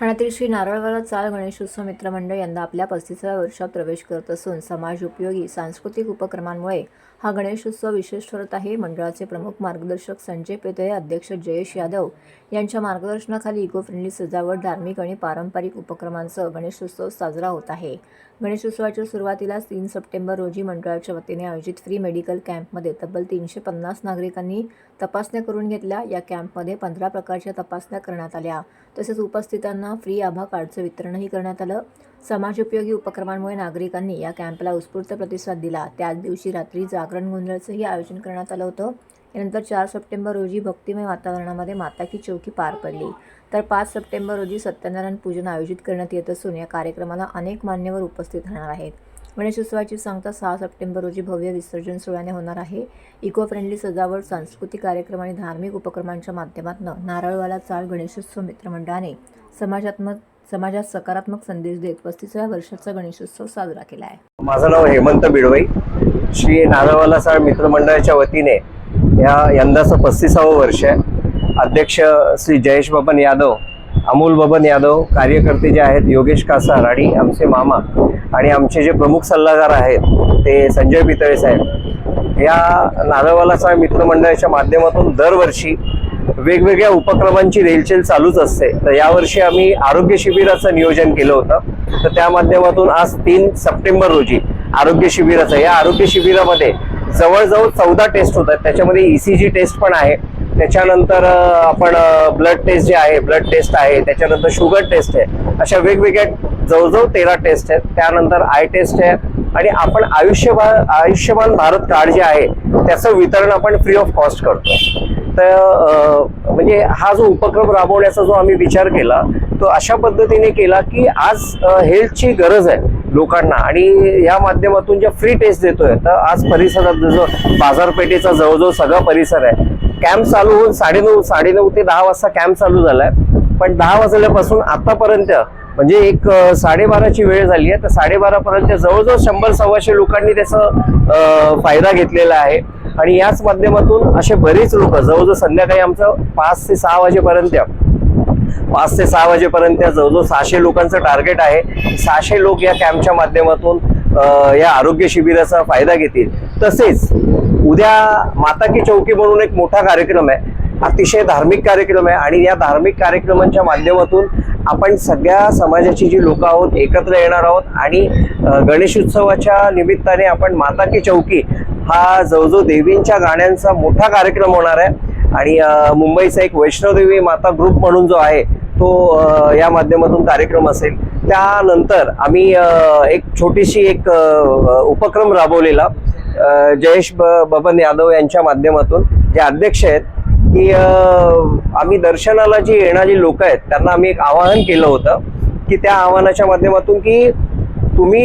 ठाण्यातील श्री नारळवाला गणेश गणेशोत्सव मित्रमंडळ यंदा आपल्या पस्तीसाव्या वर्षात प्रवेश करत असून समाज उपयोगी सांस्कृतिक उपक्रमांमुळे हा गणेशोत्सव विशेष ठरत आहे. मंडळाचे प्रमुख मार्गदर्शक संजय पेतळे अध्यक्ष जयेश यादव यांच्या मार्गदर्शनाखाली इको फ्रेंडली सजावट धार्मिक आणि पारंपरिक उपक्रमांसह गणेशोत्सव साजरा होत आहे. गणेशोत्सवाच्या सुरुवातीला तीन सप्टेंबर रोजी मंडळाच्या वतीने आयोजित फ्री मेडिकल कॅम्पमध्ये तब्बल तीनशे पन्नास नागरिकांनी तपासण्या करून घेतल्या. या कॅम्पमध्ये पंधरा प्रकारच्या तपासण्या करण्यात आल्या. तसेच उपस्थितांना फ्री आभा कार्डचं वितरणही करण्यात आलं. समाजोपयोगी उपक्रमांमुळे नागरिकांनी या कॅम्पला उत्स्फूर्त प्रतिसाद दिला. त्याच दिवशी रात्री जागरण गोंधळाचंही आयोजन करण्यात आलं होतं. यानंतर चार सप्टेंबर रोजी भक्तिमय वातावरणामध्ये माता की चौकी पार पडली. तर पाच सप्टेंबर रोजी सत्यनारायण पूजन आयोजित करण्यात येत असून या कार्यक्रमाला अनेक मान्यवर उपस्थित राहणार आहेत. गणेशोत्सवाची सांगता सहा सप्टेंबर रोजी भव्य विसर्जन सोहळ्याने होणार आहे. इको फ्रेंडली सजावट सांस्कृतिक कार्यक्रम आणि धार्मिक उपक्रमांच्या माध्यमातून नारळवाला चाळ गणेशोत्सव मित्रमंडळाने समाजात्मक समाजात सकारात्मक संदेश देत पस्तीसाव्या वर्षाचा गणेशोत्सव साजरा केला आहे. माझं नाव हेमंत बिडवई. श्री नारळवाला साहेब मित्रमंडळाच्या वतीने या यंदाचं पस्तीसावं वर्ष आहे. अध्यक्ष श्री जयेश बबन यादव अमोल बबन यादव कार्यकर्ते जे आहेत योगेश कासार आणि आमचे मामा आणि आमचे जे प्रमुख सल्लागार आहेत ते संजय पितळे साहेब. या नारळवाला साहेब मित्रमंडळाच्या माध्यमातून दरवर्षी वेगवेगळ्या उपक्रमांची रेलचेल चालूच असते. तर यावर्षी आम्ही आरोग्य शिबिराचं नियोजन केलं होतं. तर त्या माध्यमातून आज तीन सप्टेंबर रोजी आरोग्य शिबिराचं या आरोग्य शिबिरामध्ये जवळजवळ चौदा टेस्ट होतात. त्याच्यामध्ये ई सी जी टेस्ट पण आहे. त्याच्यानंतर आपण ब्लड टेस्ट जे आहे ब्लड टेस्ट आहे त्याच्यानंतर शुगर टेस्ट आहे अशा वेगवेगळ्या जवळजवळ तेरा टेस्ट आहेत. त्यानंतर आय टेस्ट आहे आणि आपण आयुष्यभा आयुष्यमान भारत कार्ड जे आहे त्याचं वितरण आपण फ्री ऑफ कॉस्ट करतो तर म्हणजे हा जो उपक्रम राबवण्याचा जो आम्ही विचार केला तो अशा पद्धतीने केला की आज हेल्थची गरज आहे लोकांना. आणि या माध्यमातून ज्या फ्री टेस्ट देतोय तर आज परिसरात जो बाजारपेठेचा जवळजवळ सगळा परिसर आहे कॅम्प चालू होऊन साडेनऊ साडेनऊ ते दहा वाजता कॅम्प चालू झालाय. पण दहा वाजल्यापासून आतापर्यंत म्हणजे एक साडेबाराची वेळ झाली आहे. तर साडेबारापर्यंत जवळजवळ शंभर सव्वाशे लोकांनी त्याचा फायदा घेतलेला आहे. आणि याच माध्यमातून असे बरेच लोक जवळजवळ संध्याकाळी आमचं पाच ते सहा वाजेपर्यंत पाच ते सहा वाजेपर्यंत जवळजवळ सहाशे लोकांचं टार्गेट आहे. सहाशे लोक या कॅम्पच्या माध्यमातून या आरोग्य शिबिराचा फायदा घेतील. तसेच उद्या माता की चौकी म्हणून एक मोठा कार्यक्रम आहे. अतिशय धार्मिक कार्यक्रम आहे आणि या धार्मिक कार्यक्रमांच्या माध्यमातून आपण सगळ्या समाजाची जी लोक आहोत एकत्र येणार आहोत आणि गणेश गणेशोत्सवाच्या निमित्ताने आपण माता की चौकी हा जवळजवळ देवींच्या गाण्यांचा मोठा कार्यक्रम होणार आहे. आणि मुंबईचा एक वैष्णोदेवी माता ग्रुप म्हणून जो आहे तो या माध्यमातून कार्यक्रम असेल. त्यानंतर आम्ही एक छोटीशी एक उपक्रम राबवलेला जयेश ब- बबन यादव यांच्या माध्यमातून. जे अध्यक्ष आहेत की आम्ही दर्शनाला जी येणारी लोक आहेत त्यांना आम्ही एक आवाहन केलं होतं की त्या आव्हानाच्या माध्यमातून की तुम्ही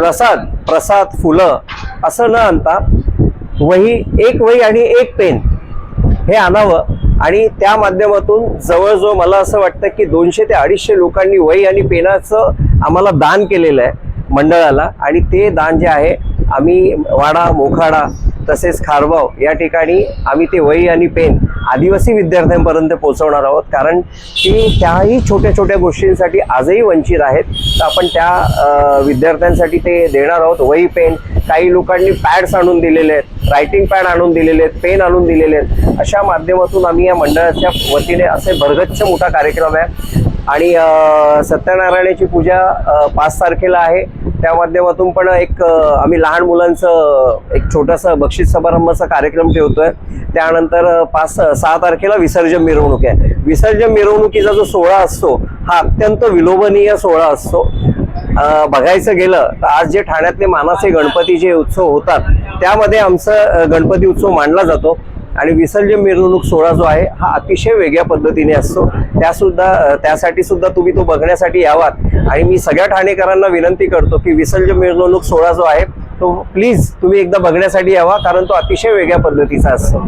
प्रसाद प्रसाद फुलं असं न आणता वही एक वही आणि एक पेन हे आणावं. आणि त्या माध्यमातून जवळजवळ मला असं वाटतं की दोनशे ते अडीचशे लोकांनी वही आणि पेनाचं आम्हाला दान केलेलं आहे मंडळाला. आणि ते दान जे आहे आम्ही वाडा मोखाडा तसेच खारबाव या ठिकाणी आम्ही ते वही आणि पेन आदिवासी विद्यार्थ्यांपर्यंत पोहोचवणार आहोत. कारण की त्याही छोट्या छोट्या गोष्टींसाठी आजही वंचित आहेत. तर आपण त्या विद्यार्थ्यांसाठी ते देणार आहोत. वही पेन काही लोकांनी पॅड्स आणून दिलेले आहेत. रायटिंग पॅड आणून दिलेले आहेत. पेन आणून दिलेले आहेत. अशा माध्यमातून आम्ही या मंडळाच्या वतीने असे भरगच्छ मोठा कार्यक्रम आहे. आणि सत्यनारायणाची पूजा पाच तारखेला आहे. त्या माध्यमातून पण एक आम्ही लहान मुलांचं एक छोटासा बक्षीस समारंभाचा कार्यक्रम ठेवतोय. त्यानंतर पाच सहा तारखेला विसर्जन मिरवणूक आहे. विसर्जन मिरवणुकीचा जो सोहळा असतो हा अत्यंत विलोभनीय सोहळा असतो. बघायचं गेलं तर आज जे ठाण्यातले मानाचे गणपती जे उत्सव होतात त्यामध्ये आमचं गणपती उत्सव मांडला जातो. आणि विसर्जन मिरवणूक सोहळा जो आहे हा अतिशय वेगळ्या पद्धतीने असतो. त्यासुद्धा त्यासाठी सुद्धा तुम्ही तो बघण्यासाठी यावात. आणि मी सगळ्या ठाणेकरांना विनंती करतो की विसर्जन मिरवणूक सोहळा जो आहे तो प्लीज तुम्ही एकदा बघण्यासाठी यावा कारण तो अतिशय वेगळ्या पद्धतीचा असतो.